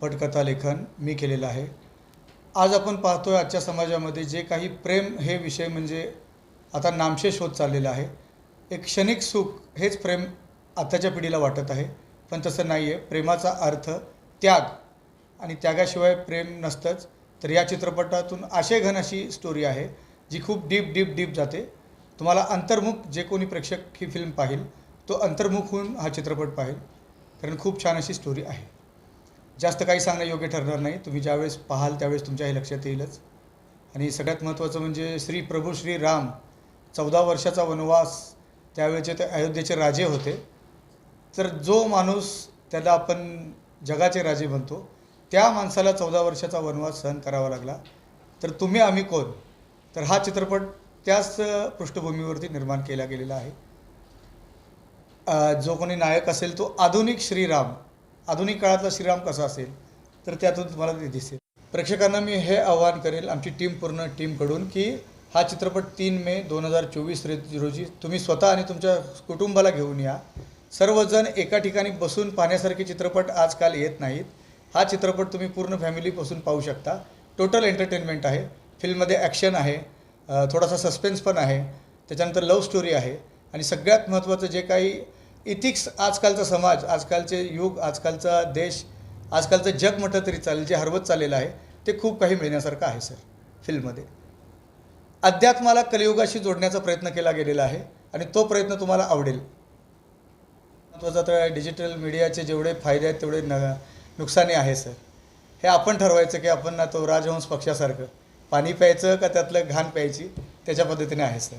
पटकथा लेखन मी केलेलं आहे. आज आपण पाहतोय आजच्या समाजामध्ये जे काही प्रेम हे विषय म्हणजे आता नामशेष होत चाललेला आहे. एक क्षणिक सुख हेच प्रेम आत्ताच्या पिढीला वाटत आहे. पण तसं नाही आहे प्रेमाचा अर्थ त्याग आणि त्यागाशिवाय प्रेम नसतंच. तर या चित्रपटातून आशय घन अशी स्टोरी आहे जी खूप डीप डीप डीप जाते. तुम्हाला अंतर्मुख जे कोणी प्रेक्षक ही फिल्म पाहिल तो अंतर्मुख होऊन हा चित्रपट पाहिल. कारण खूप छान अशी स्टोरी आहे. जास्त काही सांगणं योग्य ठरणार नाही. तुम्ही ज्यावेळेस पाहाल त्यावेळेस तुमच्या हे लक्षात येईलच. आणि सगळ्यात महत्त्वाचं म्हणजे श्री प्रभू श्री राम चौदा वर्षाचा वनवास त्यावेळेचे ते अयोध्येचे राजे होते. तर जो माणूस त्याला आपण जगाचे राजे म्हणतो त्या माणसाला चौदा वर्षाचा वनवास सहन करावा लागला. तर तुम्ही आम्ही कोण? तर हा चित्रपट त्याच पृष्ठभूमीवरती निर्माण केला गेलेला आहे. जो कोणी नायक असेल तो आधुनिक श्रीराम आधुनिक काळातला श्रीराम कसा असेल तर त्यातून तुम्हाला ते दिसेल. प्रेक्षकांना मी हे आवाहन करेल आमची टीम पूर्ण टीमकडून की हा चित्रपट तीन मे दोन हजार चोवीस रोजी तुम्ही स्वतः आणि तुमच्या कुटुंबाला घेऊन या. सर्वजण एका ठिकाणी बसून पाहण्यासारखे चित्रपट आजकाल येत नाहीत. हा चित्रपट तुम्ही पूर्ण फॅमिलीपासून पाहू शकता. टोटल एंटरटेनमेंट आहे. फिल्ममध्ये ॲक्शन आहे. थोडासा सस्पेन्स पण आहे. त्याच्यानंतर लव्ह स्टोरी आहे. आणि सगळ्यात महत्त्वाचं जे काही इथिक्स आजकालचा समाज आजकालचे युग आजकालचा देश आजकालचं जग म्हटलं तरी चालेल जे हरवत चाललेलं आहे ते खूप काही मिळण्यासारखं आहे सर फिल्ममध्ये अध्यात्माला कलियुगाशी जोडण्याचा प्रयत्न केला गेलेला आहे आणि तो प्रयत्न तुम्हाला आवडेल. महत्त्वाचा तर डिजिटल मीडियाचे जेवढे फायदे आहेत तेवढे न नुकसानी आहे सर. हे आपण ठरवायचं की आपण ना तो राजहंस पक्षासारखं पाणी प्यायचं का त्यातलं घाण प्यायची त्याच्या पद्धतीने आहे सर.